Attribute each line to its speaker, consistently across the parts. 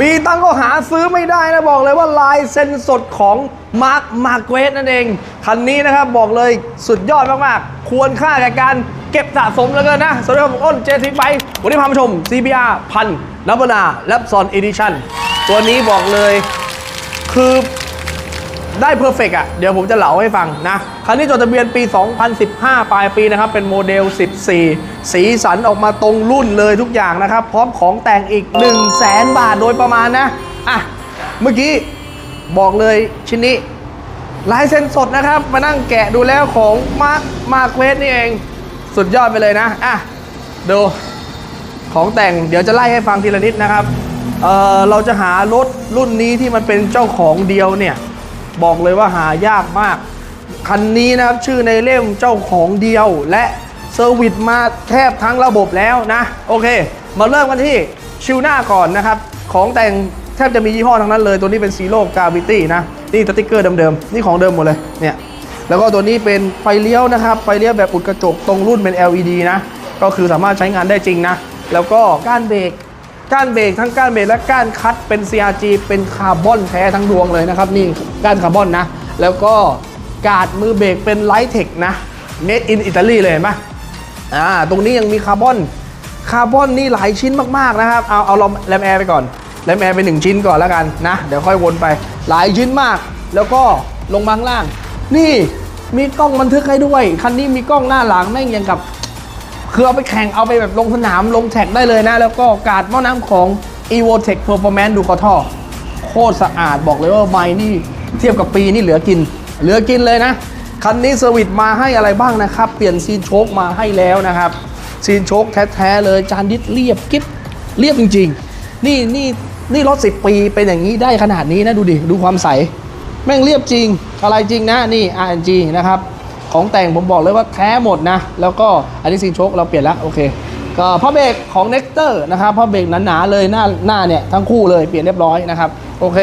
Speaker 1: มีตังค์ก็หาซื้อไม่ได้นะบอกเลยว่าลายเซ็นสดของมาร์คมาร์เกรสนั่นเอง คันนี้นะครับบอกเลยสุดยอดมาก ๆ ควรค่าแก่การเก็บสะสมแล้วกันนะสวัสดีครับผมอ้นเจทีไปวันนี้พามาชม CBR พันนับนาและซอนอีดิชั่นตัวนี้บอกเลยคือ ได้เพอร์เฟกอะ เดี๋ยวผมจะเล่าให้ฟังนะ คันนี้จดทะเบียนปี 2015 ปลายปีนะครับ เป็นโมเดล 14 สีสันออกมาตรงรุ่นเลยทุกอย่างนะครับ พร้อมของแต่งอีก 1 0 0 0 0แบาทโดยประมาณนะ อะ เมื่อกี้บอกเลยชิ้นนี้ลายเซ็นสดนะครับ มานั่งแกะดูแล้วของมาร์คมาร์เควสนี่เอง สุดยอดไปเลยนะ อะ ดูของแต่งเดี๋ยวจะไล่ให้ฟังทีละนิดนะครับเออเราจะหารถรุ่นนี้ที่มันเป็นเจ้าของเดียวเนี่ย บอกเลยว่าหายากมาก คันนี้นะครับชื่อในเล่มเจ้าของเดียวและเซอร์วิสมาแทบทั้งระบบแล้วนะ โอเค มาเริ่มกันที่ชิวหน้าก่อนนะครับ ของแต่งแทบจะมียี่ห้อทั้งนั้นเลย ตัวนี้เป็นซีโร่กา v ิตี้นะ นี่สติ๊กเกอร์เดิมๆ นี่ของเดิมหมดเลยเนี่ยแล้วก็ตัวนี้เป็นไฟเลี้ยวนะครับ ไฟเลี้ยวแบบอุดกระจกตรงรุ่นเป็น LED นะ ก็คือสามารถใช้งานได้จริงนะ แล้วก็ก้านเบรก ก้านเบรกทั้งก้านเบรกและก้านคัดเป็น CRG เป็นคาร์บอนแท้ทั้งดวงเลยนะครับ นี่ก้านคาร์บอนนะ แล้วก็กาดมือเบรกเป็นไลท์เทคนะ made in Italy เลยเห็นไหมอ่าตรงนี้ยังมีคาร์บอนคาร์บอนนี่หลายชิ้นมากๆนะครับ เอาเอาลแรมแอร์ไปก่อนแรมแอร์ไปหนึ่งชิ้นก่อนแล้วกันนะ เดี๋ยวค่อยวนไปหลายชิ้นมาก แล้วก็ลงมาข้างล่าง นี่มีกล้องบันทึกให้ด้วย คันนี้มีกล้องหน้าหลังแม่งยังกับ คือเอาไปแข่งเอาไปแบบลงสนามลงแท็กได้เลยนะ แล้วก็การ์ดหม้อน้ำของ EvoTech Performance ดูคอท่อโคตรสะอาดบอกเลยว่าไม้นี่เทียบกับปีนี่เหลือกิน เหลือกินเลยนะ คันนี้เซอร์วิสมาให้อะไรบ้างนะครับ เปลี่ยนซีนโชคมาให้แล้วนะครับ ซีนโชคแท้ๆเลยจานดิสเรียบกิ๊บเรียบจริง ๆ นี่นี่นี่รถ10 ปีเป็นอย่างนี้ได้ขนาดนี้นะดูดิ ดูความใส แม่งเรียบจริง อะไรจริงนะนี่ RNG นะครับ ของแต่งผมบอกเลยว่าแท้หมดนะ แล้วก็อันนี้ซิงโชคเราเปลี่ยนแล้วโอเค ก็ผ้าเบรกของ n e x t e r นะครับผ้าเบรกหนาๆเลยหน้าหน้าเนี่ยทั้งคู่เลยเปลี่ยนเรียบร้อยนะครับโอเค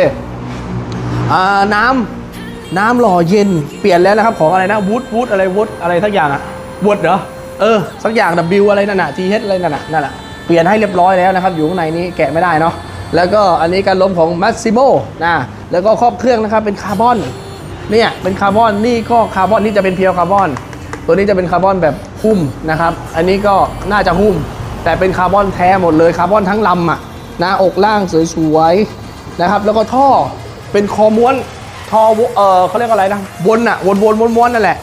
Speaker 1: อ่าน้ำน้ำหล่อเย็นเปลี่ยนแล้วนะครับ ของอะไรนะวูดวูดอะไรวูดอะไรสักอย่างอะวูดเหรอเออสักอย่าง W อะไรนั่นน่ะ TH อะไรนั่นน่ะนั่นแหละเปลี่ยนให้เรียบร้อยแล้วนะครับอยู่ข้างในนี้แกะไม่ได้เนาะแล้วก็อันนี้การล้มของ Massimo นะแล้วก็ครอบเครื่องนะครับเป็นคาร์บอน เนี่ยเป็นคาร์บอนนี่ก็คาร์บอนนี่จะเป็นเพียวคาร์บอน ตัวนี้จะเป็นคาร์บอนแบบหุ้มนะครับ อันนี้ก็น่าจะหุ้ม แต่เป็นคาร์บอนแท้หมดเลยคาร์บอนทั้งลำอะนะอกล่างสวยๆนะครับ แล้วก็ท่อเป็นคอม้วนท่อเออเขาเรียกอะไรนะวนอะวนวนวนวนนั่นแหละ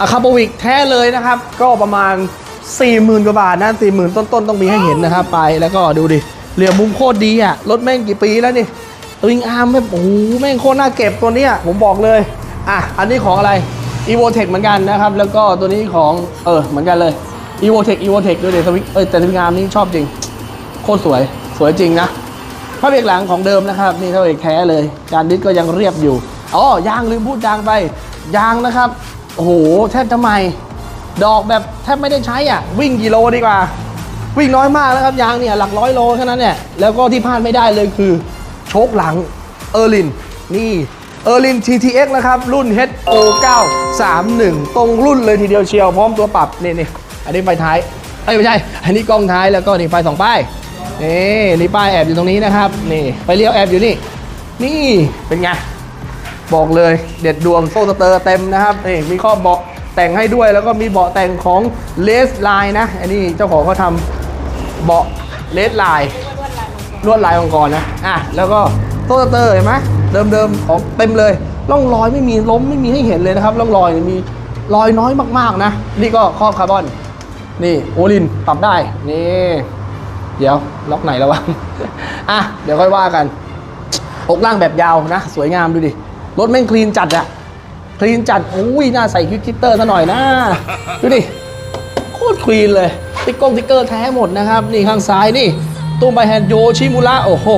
Speaker 1: อะคาร์บวิกแท้เลยนะครับ ก็ประมาณ 40,000กว่าบาทนะ40,000 ต้นๆ ต้องมีให้เห็นนะครับ ไปแล้วก็ดูดิเหลี่ยมมุมโคตรดีอะรถแม่งกี่ปีแล้วนี่ วิงอาร์มแบบโอ้โหแม่งโคตรน่าเก็บตัวเนี้ยผมบอกเลย อะ อันนี้ของอะไร EvoTech เหมือนกันนะครับ แล้วก็ตัวนี้ของ เออ เหมือนกันเลย EvoTech EvoTech ด้วยเดี๋ยวสวิงเออแต่สวิงอาร์มนี่ชอบจริง โคตรสวยสวยจริงนะผ้าเบรกหลังของเดิมนะครับ นี่ผ้าเบรกแท้เลยจานดิสก็ยังเรียบอยู่อ๋อยางลืมพูดยางไปยางนะครับโอ้โหแทบจะใหม่ดอกแบบแทบไม่ได้ใช้อะ วิ่งกี่โลดีกว่า วิ่งน้อยมากแล้วครับยางเนี่ยหลักร้อยโลแค่นั้นเนี่ยแล้วก็ที่พลาดไม่ได้เลยคือ โชคหลังเออร์ลินนี่เออร์ลิน TTX นะครับ รุ่น HO 931 ตรงรุ่นเลยทีเดียวเชียวพร้อมตัวปรับนี่นี่อันนี้ไฟท้ายเอ้ไม่ใช่ อันนี้กล้องท้ายแล้วก็นี่ไฟสองป้ายนี่นี่ป้ายแอบอยู่ตรงนี้นะครับนี่ไฟเลี้ยวแอบอยู่นี่ นี่เป็นไงบอกเลยเด็ดดวงโซ่สเตอร์เต็มนะครับนี่มีข้อเบาะแต่งให้ด้วยแล้วก็มีเบาะแต่งของเลสไลน์นะ อันนี้เจ้าของเขาทำเบาะเลสไลน์ ลวดลายองค์กรนะอะแล้วก็โซ่สเตอร์เห็นไหมเดิมๆของเต็มเลยร่องรอยไม่มีล้มไม่มีให้เห็นเลยนะครับร่องรอยมีรอยน้อยมากๆนะ นี่ก็ครอบคาร์บอน นี่โอลินปรับได้ นี่ เดี๋ยวล็อกไหนแล้ววะอะเดี๋ยวค่อยว่ากันอกล่างแบบยาวนะ สวยงามดูดิ รถแม่งคลีนจัดอะคลีนจัดอุ้ยน่าใส่ควิกคิตเตอร์ซะหน่อยนะ ดูดิ โคตรคลีนเลย ติ๊กกงติ๊กเกอร์แท้หมดนะครับ นี่ข้างซ้ายนี่ ตุ้มไปแฮนด์โยชิมุระโอ้โห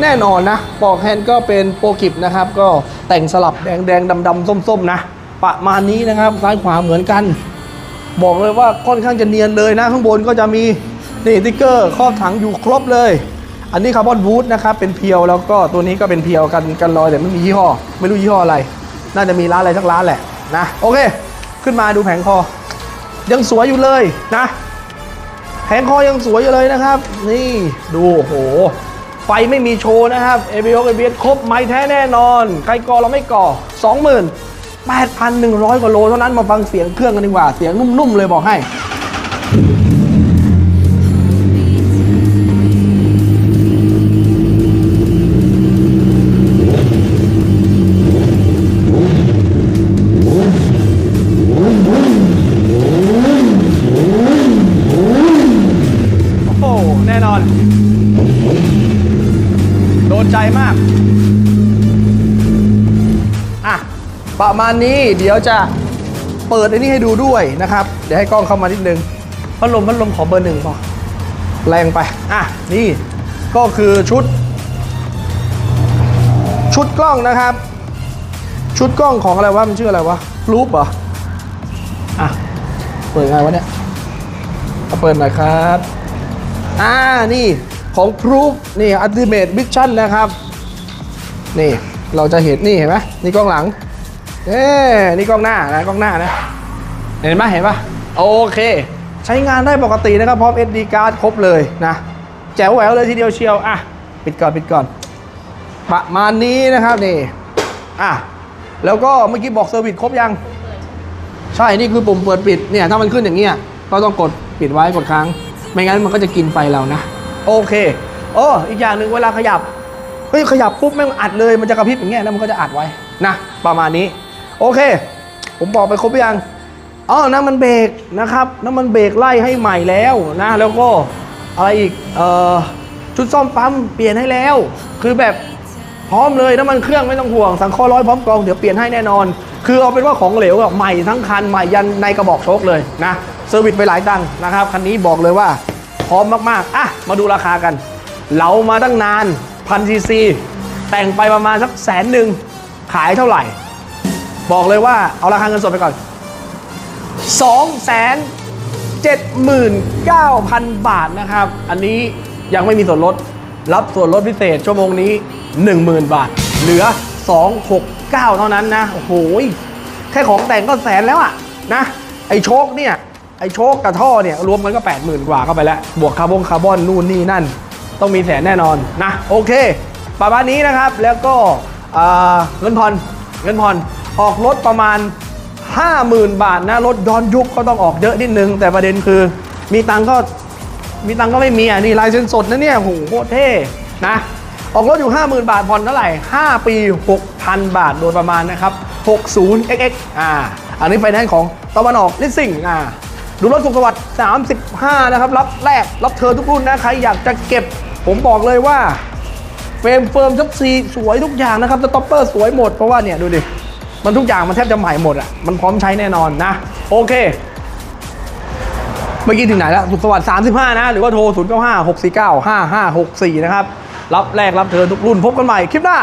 Speaker 1: แน่นอนนะ ปอกแฮนด์ก็เป็นโปรกิบนะครับ ก็แต่งสลับแดงแดงดำดำส้มส้มๆนะ ประมาณนี้นะครับ ซ้ายขวาเหมือนกัน บอกเลยว่าค่อนข้างจะเนียนเลยนะ ข้างบนก็จะมีนี่ติ๊กเกอร์ครอบถังอยู่ครบเลย อันนี้คาร์บอนวูดนะครับ เป็นเพียวแล้วก็ตัวนี้ก็เป็นเพียวกันกันลอยแต่ไม่มียี่ห้อ ไม่รู้ยี่ห้ออะไร น่าจะมีร้านอะไรสักร้านแหละนะ โอเค ขึ้นมาดูแผงคอ ยังสวยอยู่เลยนะ แผงคอยังสวยอยู่เลยนะครับ นี่ดูโอ้โหไฟไม่มีโชว์นะครับเอบิโอเอบียครบไม้แท้แน่นอนใครก่อเราไม่ก่อ28,100 กว่าโลเท่านั้นมาฟังเสียงเครื่องกันดีกว่า เสียงนุ่มๆเลยบอกให้ ใจมาก อะ ประมาณนี้เดี๋ยวจะเปิดไอ้นี่ให้ดูด้วยนะครับ เดี๋ยวให้กล้องเข้ามานิดนึงพัดลมพัดลมขอเบอร์หนึ่งพอแรงไป อะ นี่ก็คือชุด ชุดกล้องนะครับ ชุดกล้องของอะไรวะ มันชื่ออะไรวะรูปเหรอ อะ เปิดไงวะเนี่ยเอาเปิดหน่อยครับ อ่า นี่ ของ Proof นี่ Ultimate Mission นะครับ นี่เราจะเห็นนี่เห็นไหมนี่กล้องหลังเอ้นี่กล้องหน้านะกล้องหน้านะ เห็นไหมเห็นปะโอเค ใช้งานได้ปกตินะครับ พร้อม SD card ครบเลยนะแจ๋วแหววเลยทีเดียวเชียวอะปิดก่อนปิดก่อน ประมาณนี้นะครับนี่อะแล้วก็เมื่อกี้บอกเซอร์วิสครบยัง ใช่นี่คือปุ่มเปิดปิดเนี่ยถ้ามันขึ้นอย่างเงี้ยก็ต้องกดปิดไว้กดค้าง ไม่งั้นมันก็จะกินไฟเรานะ โอเคโอ้อีกอย่างหนึ่งเวลาขยับเฮ้ยขยับปุ๊บแม่งอัดเลยมันจะกระพริบอย่างเงี้ยแล้วมันก็จะอัดไว้นะประมาณนี้ โอเค ผมบอกไปครบหรือยังอ๋อน้ำมันเบรกนะครับน้ำมันเบรกไล่ให้ใหม่แล้วนะแล้วก็อะไรอีกเอ่อชุดซ่อมปั๊มเปลี่ยนให้แล้ว คือแบบพร้อมเลยน้ำมันเครื่องไม่ต้องห่วงสังเคราะห์ร้อยพร้อมกองเดี๋ยวเปลี่ยนให้แน่นอน คือเอาเป็นว่าของเหลวอะใหม่ทั้งคันใหม่ยันในกระบอกโชคเลยนะเซอร์วิสไปหลายตังค์นะครับคันนี้บอกเลยว่า ร้อมมากๆ อะ มาดูราคากันเหลามาตั้งนานพันซีซีแต่งไปประมาณสักแสนหนึ่งขายเท่าไหร่ บอกเลยว่าเอาราคาเงินสดไปก่อน2 7 9 0 0 0 บาทนะครับ อันนี้ยังไม่มีส่วนลด รับส่วนลดพิเศษชั่วโมงนี้ 10,000 บาท เหลือ 269 เท่านั้นนะ โอ้โห แค่ของแต่งก็แสนแล้วอะนะ ไอโชคเนี่ย ไอโชคกับท่อเนี่ยรวมกันก็ 80,000 กว่าเข้าไปแล้ว บวกคาร์บอนคาร์บอนนู่นนี่นั่น ต้องมีแสนแน่นอนนะโอเค ประมาณนี้นะครับแล้วก็เงินผ่อนเงินผ่อนออกรถประมาณ 50,000 บาทนะรถย้อนยุคก็ต้องออกเยอะนิดนึง แต่ประเด็นคือมีตังก็มีตังก็ไม่มีอะนี่ลายเซ็นสดนะเนี่ยโหโคตรเท่นะออกรถอยู่ 50,000 บาทผ่อนเท่าไหร่ 5 ปี 6,000 บาทโดยประมาณนะครับ 60 xx อ่า อันนี้ไฟแนนซ์ของตะวันออกลิสซิ่งอ่า ดูรถสุขสวัสดิ์35 นะครับ รับแรก รับเธอทุกรุ่นนะ ใครอยากจะเก็บ ผมบอกเลยว่า เฟรมเฟิร์มชับซีสวยทุกอย่างนะครับสต็อปเปอร์สวยหมด เพราะว่าเนี่ย ดูดิ มันทุกอย่างมันแทบจะใหม่หมดอะ มันพร้อมใช้แน่นอนนะ โอเค เมื่อกี้ถึงไหนแล้ว สุขสวัสดิ์35 นะ หรือว่าโทร 0 9 5 6 4 9 5 5 6 4 นะครับ รับแรกรับเธอทุกรุ่น พบกันใหม่คลิปหน้า